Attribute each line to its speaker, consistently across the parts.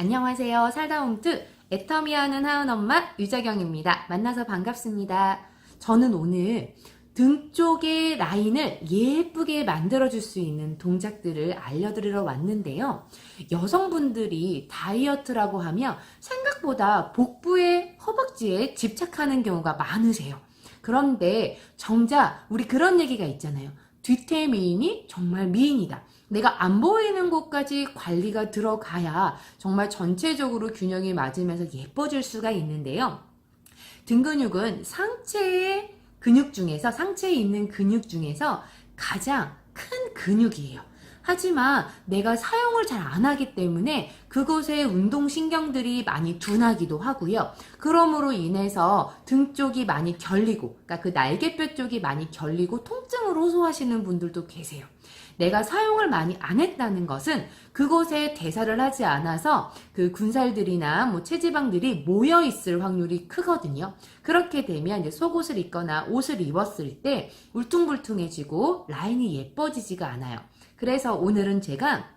Speaker 1: 안녕하세요. 살다홈트 애터미하는 하은 엄마 유자경입니다. 만나서 반갑습니다. 저는 오늘 등 쪽의 라인을 예쁘게 만들어줄 수 있는 동작들을 알려드리러 왔는데요. 여성분들이 다이어트라고 하면 생각보다 복부에 허벅지에 집착하는 경우가 많으세요. 그런데 정작 우리 그런 얘기가 있잖아요. 뒤태 미인이 정말 미인이다. 내가 안 보이는 곳까지 관리가 들어가야 정말 전체적으로 균형이 맞으면서 예뻐질 수가 있는데요. 등 근육은 상체의 근육 중에서 상체에 있는 근육 중에서 가장 큰 근육이에요. 하지만 내가 사용을 잘 안 하기 때문에 그곳에 운동신경들이 많이 둔하기도 하고요. 그러므로 인해서 등 쪽이 많이 결리고, 그러니까 그 날개뼈 쪽이 많이 결리고 통증을 호소하시는 분들도 계세요. 내가 사용을 많이 안 했다는 것은 그곳에 대사를 하지 않아서 그 군살들이나 뭐 체지방들이 모여 있을 확률이 크거든요. 그렇게 되면 이제 속옷을 입거나 옷을 입었을 때 울퉁불퉁해지고 라인이 예뻐지지가 않아요. 그래서 오늘은 제가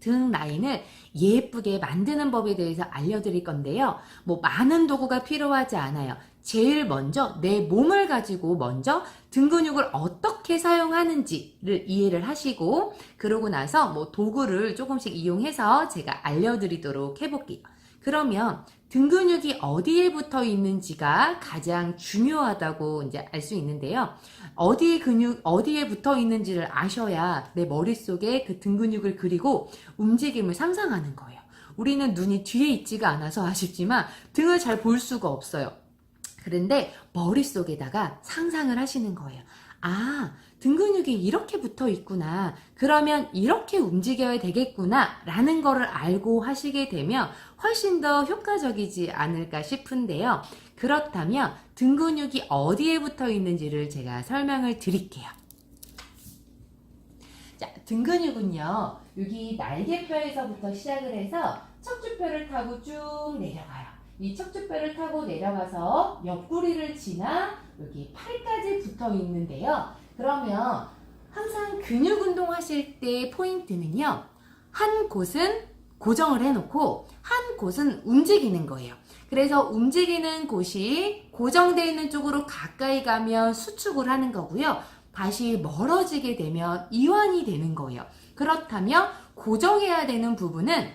Speaker 1: 등 라인을 예쁘게 만드는 법에 대해서 알려드릴 건데요. 뭐 많은 도구가 필요하지 않아요. 제일 먼저 내 몸을 가지고 먼저 등 근육을 어떻게 사용하는지를 이해를 하시고 그러고 나서 뭐 도구를 조금씩 이용해서 제가 알려드리도록 해볼게요. 그러면 등 근육이 어디에 붙어 있는지가 가장 중요하다고 이제 알 수 있는데요. 어디 근육, 어디에 붙어 있는지를 아셔야 내 머릿속에 그 등 근육을 그리고 움직임을 상상하는 거예요. 우리는 눈이 뒤에 있지가 않아서 아쉽지만 등을 잘 볼 수가 없어요. 그런데 머릿속에다가 상상을 하시는 거예요. 아, 등 근육이 이렇게 붙어 있구나. 그러면 이렇게 움직여야 되겠구나. 라는 거를 알고 하시게 되면 훨씬 더 효과적이지 않을까 싶은데요. 그렇다면 등 근육이 어디에 붙어 있는지를 제가 설명을 드릴게요. 자, 등 근육은요, 여기 날개뼈에서부터 시작을 해서 척추뼈를 타고 쭉 내려가요. 이 척추뼈를 타고 내려가서 옆구리를 지나 여기 팔까지 붙어 있는데요. 그러면 항상 근육 운동 하실 때 포인트는요. 한 곳은 고정을 해놓고 한 곳은 움직이는 거예요. 그래서 움직이는 곳이 고정되어 있는 쪽으로 가까이 가면 수축을 하는 거고요. 다시 멀어지게 되면 이완이 되는 거예요. 그렇다면 고정해야 되는 부분은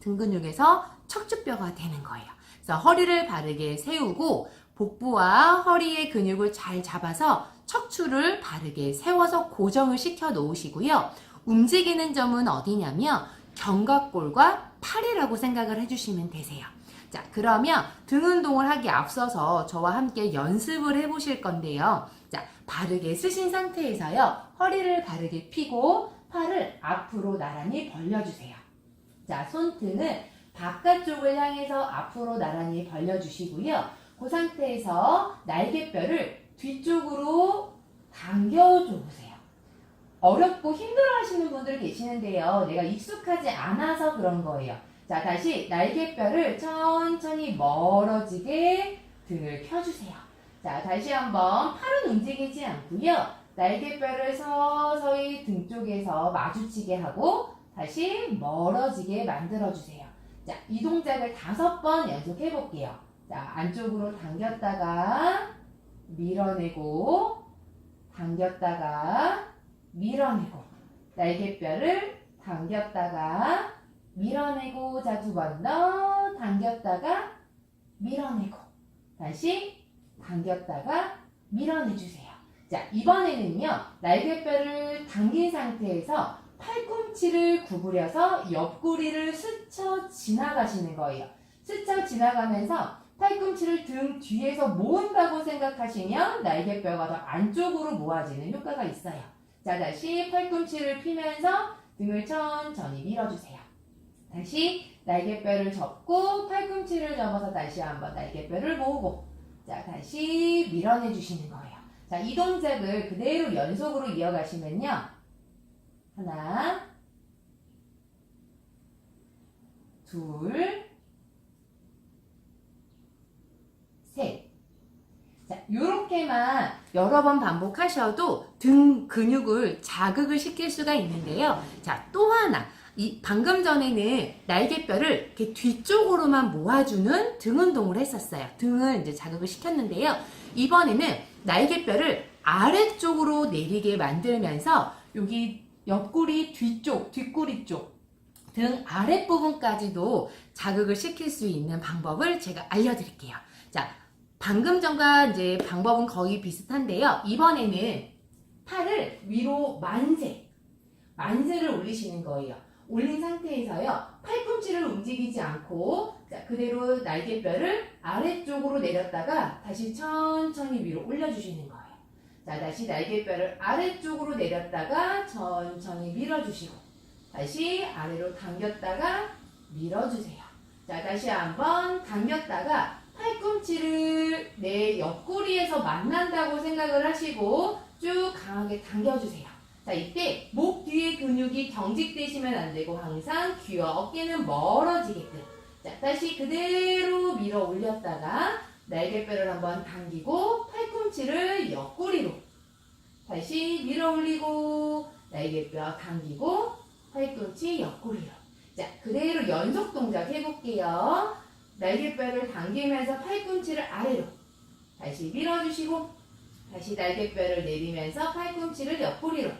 Speaker 1: 등 근육에서 척추뼈가 되는 거예요. 그래서 허리를 바르게 세우고 복부와 허리의 근육을 잘 잡아서 척추를 바르게 세워서 고정을 시켜 놓으시고요. 움직이는 점은 어디냐면 견갑골과 팔이라고 생각을 해주시면 되세요. 자, 그러면 등 운동을 하기 앞서서 저와 함께 연습을 해보실 건데요. 자, 바르게 쓰신 상태에서요. 허리를 바르게 펴고 팔을 앞으로 나란히 벌려주세요. 자, 손등은 바깥쪽을 향해서 앞으로 나란히 벌려주시고요. 그 상태에서 날개뼈를 뒤쪽으로 당겨줘 보세요. 어렵고 힘들어 하시는 분들 계시는데요. 내가 익숙하지 않아서 그런 거예요. 자, 다시 날개뼈를 천천히 멀어지게 등을 펴주세요. 자, 다시 한번 팔은 움직이지 않고요. 날개뼈를 서서히 등 쪽에서 마주치게 하고 다시 멀어지게 만들어주세요. 자, 이 동작을 다섯 번 연속해 볼게요. 자, 안쪽으로 당겼다가 밀어내고 당겼다가 밀어내고 날개뼈를 당겼다가 밀어내고 자 두 번 더 당겼다가 밀어내고 다시 당겼다가 밀어내주세요. 자 이번에는요 날개뼈를 당긴 상태에서 팔꿈치를 구부려서 옆구리를 스쳐 지나가시는 거예요. 스쳐 지나가면서 팔꿈치를 등 뒤에서 모은다고 생각하시면 날개뼈가 더 안쪽으로 모아지는 효과가 있어요. 자, 다시 팔꿈치를 피면서 등을 천천히 밀어주세요. 다시 날개뼈를 접고 팔꿈치를 접어서 다시 한번 날개뼈를 모으고 자, 다시 밀어내 주시는 거예요. 자, 이 동작을 그대로 연속으로 이어가시면요. 하나, 둘, 셋. 자, 요렇게만 여러 번 반복하셔도 등 근육을 자극을 시킬 수가 있는데요. 자, 또 하나. 이 방금 전에는 날개뼈를 이렇게 뒤쪽으로만 모아주는 등 운동을 했었어요. 등을 이제 자극을 시켰는데요. 이번에는 날개뼈를 아래쪽으로 내리게 만들면서 여기 옆구리 뒤쪽, 뒷구리 쪽, 등 아랫부분까지도 자극을 시킬 수 있는 방법을 제가 알려드릴게요. 자, 방금 전과 이제 방법은 거의 비슷한데요. 이번에는 팔을 위로 만세, 만세를 올리시는 거예요. 올린 상태에서요, 팔꿈치를 움직이지 않고, 자, 그대로 날개뼈를 아래쪽으로 내렸다가 다시 천천히 위로 올려주시는 거예요. 자, 다시 날개뼈를 아래쪽으로 내렸다가 천천히 밀어주시고, 다시 아래로 당겼다가 밀어주세요. 자, 다시 한번 당겼다가 팔꿈치를 내 옆구리에서 만난다고 생각을 하시고 쭉 강하게 당겨주세요. 자, 이때 목 뒤에 근육이 경직되시면 안 되고 항상 귀와 어깨는 멀어지게끔. 자, 다시 그대로 밀어 올렸다가 날개뼈를 한번 당기고 팔꿈치를 옆구리로. 다시 밀어 올리고 날개뼈 당기고 팔꿈치 옆구리로. 자, 그대로 연속 동작 해볼게요. 날개뼈를 당기면서 팔꿈치를 아래로. 다시 밀어주시고, 다시 날개뼈를 내리면서 팔꿈치를 옆구리로.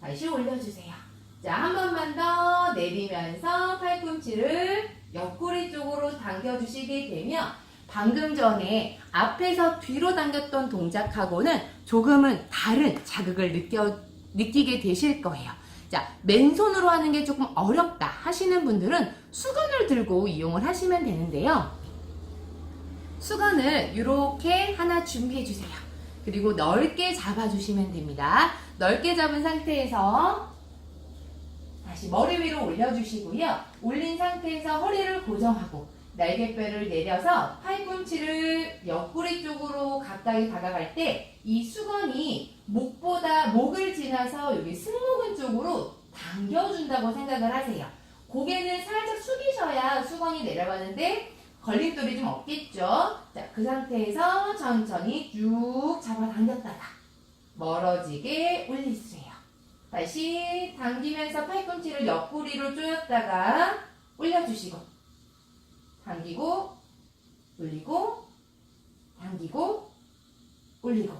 Speaker 1: 다시 올려주세요. 자, 한 번만 더 내리면서 팔꿈치를 옆구리 쪽으로 당겨주시게 되면 방금 전에 앞에서 뒤로 당겼던 동작하고는 조금은 다른 자극을 느껴, 느끼게 되실 거예요. 자, 맨손으로 하는 게 조금 어렵다 하시는 분들은 수건을 들고 이용을 하시면 되는데요. 수건을 이렇게 하나 준비해 주세요. 그리고 넓게 잡아주시면 됩니다. 넓게 잡은 상태에서 다시 머리 위로 올려주시고요. 올린 상태에서 허리를 고정하고 날개뼈를 내려서 팔꿈치를 옆구리 쪽으로 가까이 다가갈 때 이 수건이 목보다 목을 지나서 여기 승모근 쪽으로 당겨준다고 생각을 하세요. 고개는 살짝 숙이셔야 수건이 내려가는데 걸림돌이 좀 없겠죠? 자, 그 상태에서 천천히 쭉 잡아당겼다가 멀어지게 올리세요. 다시 당기면서 팔꿈치를 옆구리로 조였다가 올려주시고 당기고 올리고 당기고 올리고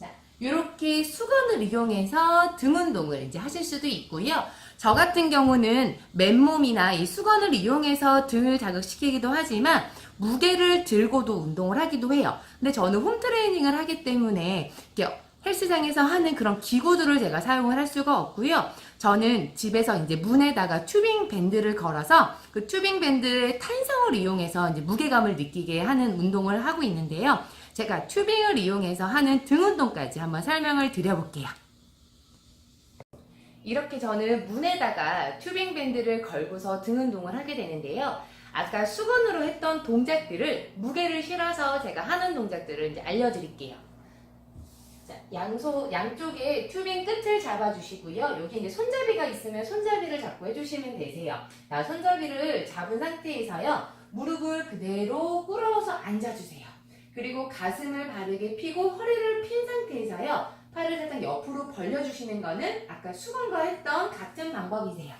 Speaker 1: 자 이렇게 수건을 이용해서 등 운동을 이제 하실 수도 있고요. 저 같은 경우는 맨몸이나 이 수건을 이용해서 등을 자극시키기도 하지만 무게를 들고도 운동을 하기도 해요. 근데 저는 홈 트레이닝을 하기 때문에 헬스장에서 하는 그런 기구들을 제가 사용을 할 수가 없고요. 저는 집에서 이제 문에다가 튜빙 밴드를 걸어서 그 튜빙 밴드의 탄성을 이용해서 이제 무게감을 느끼게 하는 운동을 하고 있는데요. 제가 튜빙을 이용해서 하는 등 운동까지 한번 설명을 드려볼게요. 이렇게 저는 문에다가 튜빙 밴드를 걸고서 등 운동을 하게 되는데요. 아까 수건으로 했던 동작들을 무게를 실어서 제가 하는 동작들을 이제 알려드릴게요. 자, 양소, 양쪽에 튜빙 끝을 잡아주시고요. 여기 이제 손잡이가 있으면 손잡이를 잡고 해주시면 되세요. 자, 손잡이를 잡은 상태에서요. 무릎을 그대로 꿇어서 앉아주세요. 그리고 가슴을 바르게 펴고 허리를 핀 상태에서요. 팔을 살짝 옆으로 벌려주시는 거는 아까 수건과 했던 같은 방법이세요.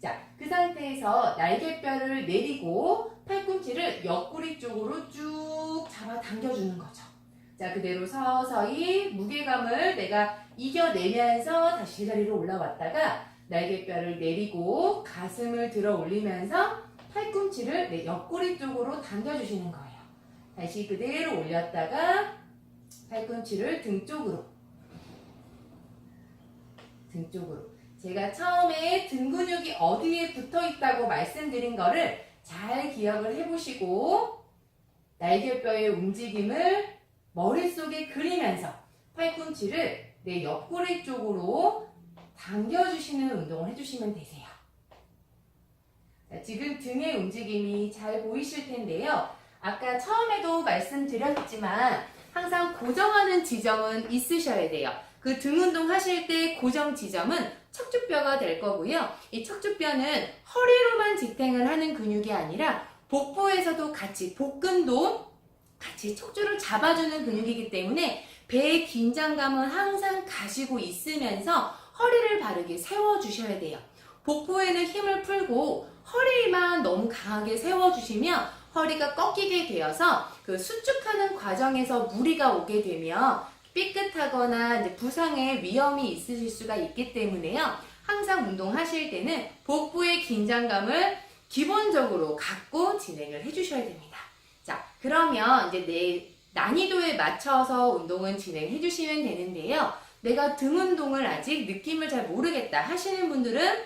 Speaker 1: 자, 그 상태에서 날개뼈를 내리고 팔꿈치를 옆구리 쪽으로 쭉 잡아 당겨주는 거죠. 자, 그대로 서서히 무게감을 내가 이겨내면서 다시 제자리로 올라왔다가 날개뼈를 내리고 가슴을 들어 올리면서 팔꿈치를 내 옆구리 쪽으로 당겨주시는 거예요. 다시 그대로 올렸다가 팔꿈치를 등 쪽으로 등 쪽으로 제가 처음에 등 근육이 어디에 붙어 있다고 말씀드린 거를 잘 기억을 해보시고 날개뼈의 움직임을 머릿속에 그리면서 팔꿈치를 내 옆구리 쪽으로 당겨주시는 운동을 해주시면 되세요. 자, 지금 등의 움직임이 잘 보이실 텐데요. 아까 처음에도 말씀드렸지만 항상 고정하는 지점은 있으셔야 돼요. 그 등 운동 하실 때 고정 지점은 척추뼈가 될 거고요. 이 척추뼈는 허리로만 지탱을 하는 근육이 아니라 복부에서도 같이 복근도 같이 척추를 잡아주는 근육이기 때문에 배의 긴장감은 항상 가지고 있으면서 허리를 바르게 세워주셔야 돼요. 복부에는 힘을 풀고 허리만 너무 강하게 세워주시면 허리가 꺾이게 되어서 그 수축하는 과정에서 무리가 오게 되면 삐끗하거나 이제 부상의 위험이 있으실 수가 있기 때문에요. 항상 운동하실 때는 복부의 긴장감을 기본적으로 갖고 진행을 해주셔야 됩니다. 자, 그러면 이제 내 난이도에 맞춰서 운동은 진행해 주시면 되는데요. 내가 등 운동을 아직 느낌을 잘 모르겠다 하시는 분들은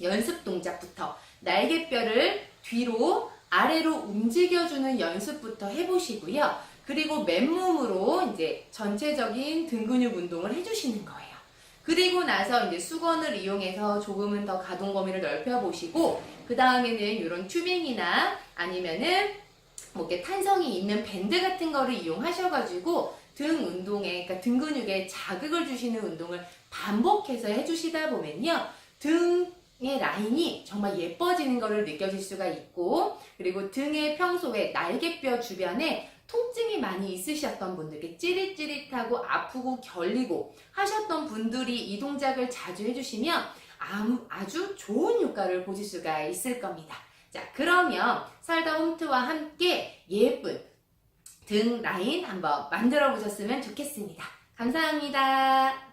Speaker 1: 연습 동작부터 날개뼈를 뒤로 아래로 움직여주는 연습부터 해보시고요. 그리고 맨몸으로 이제 전체적인 등 근육 운동을 해주시는 거예요. 그리고 나서 이제 수건을 이용해서 조금은 더 가동 범위를 넓혀 보시고 그 다음에는 이런 튜빙이나 아니면은 뭐 이렇게 탄성이 있는 밴드 같은 거를 이용하셔가지고 등 운동에 그러니까 등 근육에 자극을 주시는 운동을 반복해서 해주시다 보면요 등의 라인이 정말 예뻐지는 거를 느껴질 수가 있고 그리고 등의 평소에 날개뼈 주변에 통증이 많이 있으셨던 분들, 이렇게 찌릿찌릿하고 아프고 결리고 하셨던 분들이 이 동작을 자주 해주시면 아주 좋은 효과를 보실 수가 있을 겁니다. 자, 그러면 살다 홈트와 함께 예쁜 등 라인 한번 만들어 보셨으면 좋겠습니다. 감사합니다.